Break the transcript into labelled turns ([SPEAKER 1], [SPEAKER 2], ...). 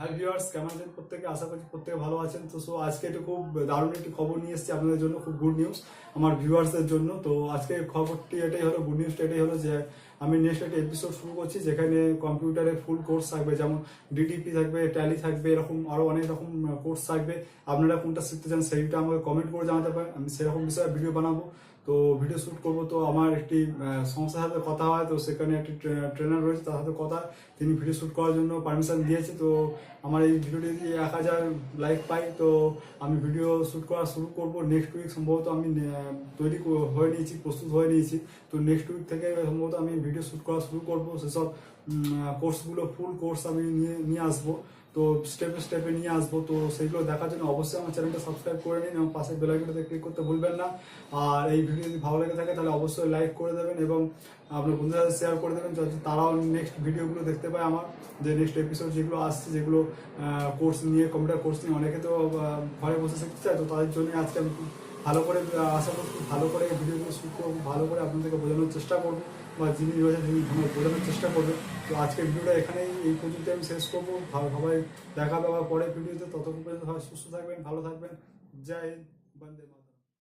[SPEAKER 1] Hi viewers কেমন আছেন? প্রত্যেকে আশা করছি প্রত্যেকে ভালো আছেন। তো সো আজকে একটু খুব দারুণ একটি খবর নিয়ে এসেছি আপনাদের জন্য। খুব গুড নিউজ আমার ভিউয়ার্সদের জন্য। তো, আজকে খবরটি এটাই হলো গুড নিউজটা এটাই হলো যে, আমি নেক্সট একটা এপিসোড শুরু করছি যেখানে কম্পিউটারে ফুল কোর্স থাকবে, যেমন ডিটিপি থাকবে ট্যালি থাকবে, এরকম আরও অনেক রকম কোর্স থাকবে। আপনারা কোনটা শিখতে চান সেইটা আমাকে কমেন্ট করে জানাতে পারেন। আমি সেরকম বিষয়ে ভিডিও বানাবো। তো ভিডিও শ্যুট করব তো আমার একটি সংস্থার সাথে কথা হয়, তো সেখানে একটি ট্রেনার রয়েছে তার সাথে কথা। তিনি ভিডিও শ্যুট করার জন্য পারমিশন দিয়েছে, তো আমার এই ভিডিওটি যদি এক হাজার লাইক পাই, তো আমি ভিডিও শ্যুট করা শুরু করব নেক্সট উইক সম্ভবত আমি তৈরি হয়ে নিয়েছি, প্রস্তুত হয়ে নিয়েছি। তো নেক্সট উইক থেকে সম্ভবত আমি ভিডিও শ্যুট করা শুরু করব। সেসব কোর্সগুলো ফুল কোর্স আমি নিয়ে নিয়ে আসব। তো স্টেপে স্টেপে নিয়ে আসব। তো সেইগুলো দেখার জন্য অবশ্যই আমার চ্যানেলটা সাবস্ক্রাইব করে নিন এবং পাশে বেলাইকনটাতে ক্লিক করতে ভুলবেন না। আর এই ভিডিও যদি ভালো লেগে থাকে, তাহলে অবশ্যই লাইক করে দেবেন এবং আপনার বন্ধুদের সাথে শেয়ার করে দেবেন, যাতে তারাও নেক্সট ভিডিওগুলো দেখতে পায় আমার। যে নেক্সট এপিসোড যেগুলো আসছে, যেগুলো কোর্স নিয়ে কম্পিউটার কোর্স নিয়ে অনেকে তো ঘরে বসে শিখতে চায়, তো তাদের জন্য আজকে আমি ভালো করে আশা করছি ভালো করে ভিডিওগুলো শুট করব ভালো করে আপনাদেরকে বোঝানোর চেষ্টা করব বা যিনি রয়েছেন তিনি বোঝানোর চেষ্টা করবেন। তো আজকের ভিডিওটা এখানেই, এই পর্যন্ত আমি শেষ করব। সবাই দেখা পাওয়ার পরে ভিডিওতে। ততক্ষণ পর্যন্ত সুস্থ থাকবেন, ভালো থাকবেন। জয় হিন্দ, বন্দে